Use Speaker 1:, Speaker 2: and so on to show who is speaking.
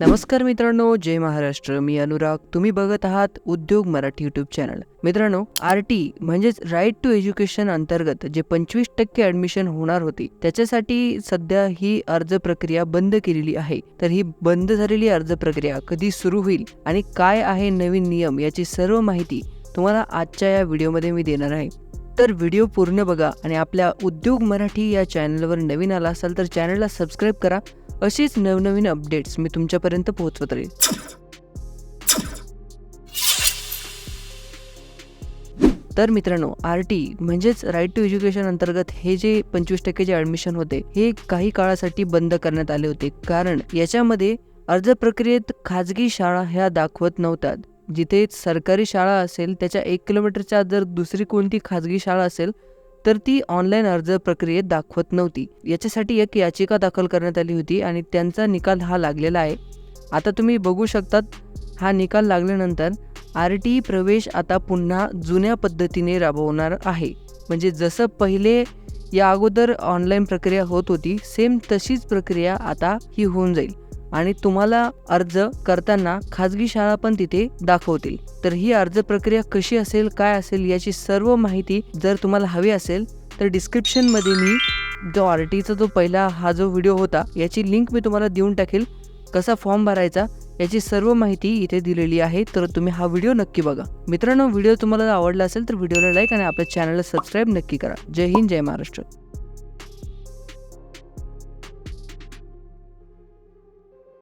Speaker 1: नमस्कार मित्रांनो जय महाराष्ट्र. मी अनुराग. तुम्ही बघत आहात उद्योग मराठी युट्यूब चॅनल मित्रांनो आर टी म्हणजेच राईट टू एज्युकेशन अंतर्गत जे पंचवीस टक्के ऍडमिशन होणार होती त्याच्यासाठी सध्या ही अर्ज प्रक्रिया बंद केलेली आहे. तर ही बंद झालेली अर्ज प्रक्रिया कधी सुरू होईल आणि काय आहे नवीन नियम याची सर्व माहिती तुम्हाला आजच्या या व्हिडिओमध्ये मी देणार आहे. तर व्हिडिओ पूर्ण बघा आणि आपल्या उद्योग मराठी या चॅनलवर नवीन आला असाल तर चॅनलला सबस्क्राईब करा. अशीच नवनवीन अपडेट्स मी तुमच्यापर्यंत पोहोचवत राहील. तर मित्रांनो आर टी म्हणजेच राईट टू एज्युकेशन अंतर्गत हे जे पंचवीस टक्के जे ॲडमिशन होते हे काही काळासाठी बंद करण्यात आले होते. कारण याच्यामध्ये अर्ज प्रक्रियेत खाजगी शाळा ह्या दाखवत नव्हतात. जिथे सरकारी शाळा असेल त्याच्या एक किलोमीटरच्या जर दुसरी कोणती खाजगी शाळा असेल तर ती ऑनलाईन अर्ज प्रक्रियेत दाखवत नव्हती. याच्यासाठी एक याचिका दाखल करण्यात आली होती आणि त्यांचा निकाल हा लागलेला आहे. आता तुम्ही बघू शकतात हा निकाल लागल्यानंतर आर टी प्रवेश आता पुन्हा जुन्या पद्धतीने राबवणार आहे. म्हणजे जसं पहिले या अगोदर ऑनलाईन प्रक्रिया होत होती सेम तशीच प्रक्रिया आता ही होऊन जाईल. आणि तुम्हाला अर्ज करताना खाजगी शाळा पण तिथे दाखवतील. तर ही अर्ज प्रक्रिया कशी असेल काय असेल याची सर्व माहिती जर तुम्हाला हवी असेल तर डिस्क्रिप्शनमध्ये मी जो आर टीचा जो पहिला हा जो व्हिडिओ होता याची लिंक मी तुम्हाला देऊन टाकेल. कसा फॉर्म भरायचा याची सर्व माहिती इथे दिलेली आहे. तर तुम्ही हा व्हिडिओ नक्की बघा. मित्रांनो व्हिडिओ तुम्हाला आवडला असेल तर व्हिडिओला लाईक आणि आपल्या चॅनलला सबस्क्राईब नक्की करा. जय हिंद जय महाराष्ट्र.